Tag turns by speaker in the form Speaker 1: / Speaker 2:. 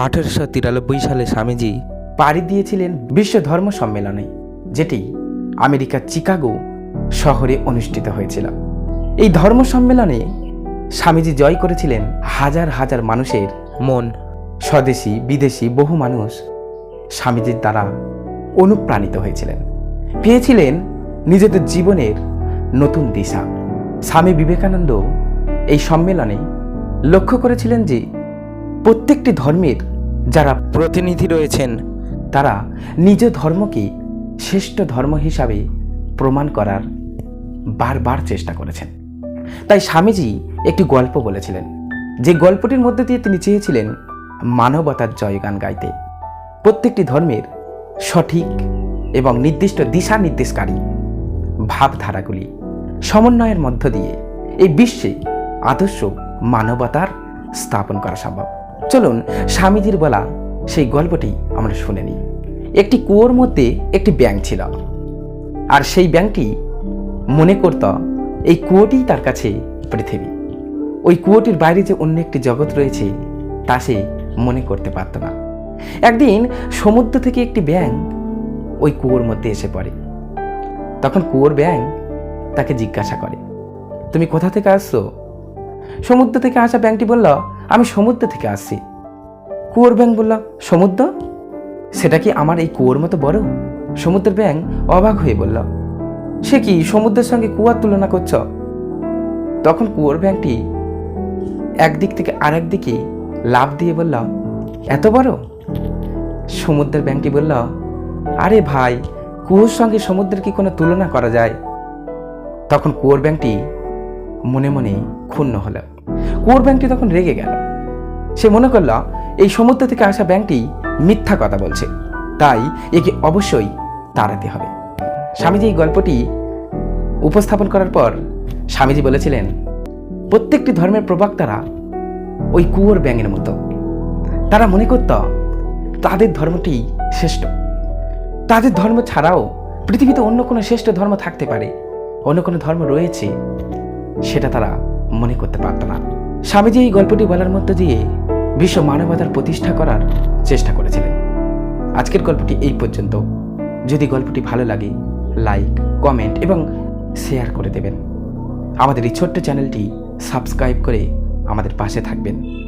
Speaker 1: আঠেরোশো তিরানব্বই সালে স্বামীজি
Speaker 2: পাড়ি দিয়েছিলেন বিশ্ব ধর্ম সম্মেলনে, যেটি আমেরিকার চিকাগো শহরে অনুষ্ঠিত হয়েছিল। এই ধর্ম সম্মেলনে স্বামীজি জয় করেছিলেন হাজার হাজার মানুষের
Speaker 1: মন,
Speaker 2: স্বদেশি, বিদেশি, বহু মানুষ স্বামীজির দ্বারা অনুপ্রাণিত হয়েছিলেন। পেয়েছিলেন নিজেদের জীবনের নতুন দিশা। স্বামী বিবেকানন্দ এই সম্মেলনে লক্ষ্য করেছিলেন যে প্রত্যেকটি ধর্মের যারা
Speaker 1: প্রতিনিধি রয়েছেন,
Speaker 2: তারা নিজ ধর্মকে শ্রেষ্ঠ ধর্ম হিসাবে প্রমাণ করার বারবার চেষ্টা করেছেন। তাই স্বামীজি একটি গল্প বলেছিলেন। যে গল্পটির মধ্যে দিয়ে তিনি চেয়েছিলেন মানবতার জয়গান গাইতে। প্রত্যেকটি ধর্মের সঠিক এবং নির্দিষ্ট দিশা নির্দেশকারী ভাবধারাগুলি সমন্বয়ের মধ্য দিয়ে এই বিশ্বে আদর্শ মানবতার স্থাপন করা সম্ভব। চলুন, স্বামীজির বলা সেই গল্পটি আমরা শুনে নিই। একটি কুয়োর মধ্যে একটি ব্যাংক ছিল। আর সেই ব্যাংকটি মনে করত এই কুয়োটি তার কাছে পৃথিবী। ওই কুয়োটির বাইরে যে অন্য একটি জগৎ রয়েছে, তা সে মনে করতে পারত না। একদিন সমুদ্র থেকে একটি ব্যাঙ ওই কুয়োর মধ্যে এসে পড়ে। তখন কুয়োর ব্যাঙ তাকে জিজ্ঞাসা করে, তুমি কোথা থেকে আসছো? সমুদ্র থেকে আসা ব্যাংকটি বলল, আমি সমুদ্র থেকে আসছি। কুয়োর ব্যাং বলল, সমুদ্র? সেটা কি আমার এই কুয়োর মতো বড়? সমুদ্রের ব্যাং অবাক হয়ে বলল, সে কি সমুদ্রের সঙ্গে কুয়ার তুলনা করছ? তখন কুয়োর ব্যাংকটি একদিক থেকে আরেক দিকে লাভ দিয়ে বলল, এত বড়? সমুদ্রের ব্যাংকটি বলল, আরে ভাই, কুয়োর সঙ্গে সমুদ্রের কি কোনো তুলনা করা যায়? তখন কুয়োর ব্যাংকটি মনে মনে ক্ষুণ্ণ হল। কুয়োর ব্যাংকটি তখন রেগে গেল। সে মনে করল, এই সমুদ্র থেকে আসা ব্যাংকটি মিথ্যা কথা বলছে। তাই একে অবশ্যই তাড়াতে হবে। স্বামীজি এই গল্পটি উপস্থাপন করার পর স্বামীজি বলেছিলেন, প্রত্যেকটি ধর্মের প্রবক্তারা ওই কুয়োর ব্যাঙের মতো। তারা মনে করত, তাদের ধর্মটি শ্রেষ্ঠ। তাদের ধর্ম ছাড়াও পৃথিবীতে অন্য কোনো শ্রেষ্ঠ ধর্ম থাকতে পারে। অন্য কোনো ধর্ম রয়েছে সেটা তারা মনে করতে পারত না। স্বামীজি এই গল্পটি বলার মধ্য দিয়ে বিশ্ব মানবতার প্রতিষ্ঠা করার চেষ্টা করেছিলেন। আজকের গল্পটি এই পর্যন্ত। যদি গল্পটি ভালো লাগে লাইক কমেন্ট এবং শেয়ার করে দেবেন। আমাদের এই ছোট্ট চ্যানেলটি সাবস্ক্রাইব করে আমাদের পাশে থাকবেন।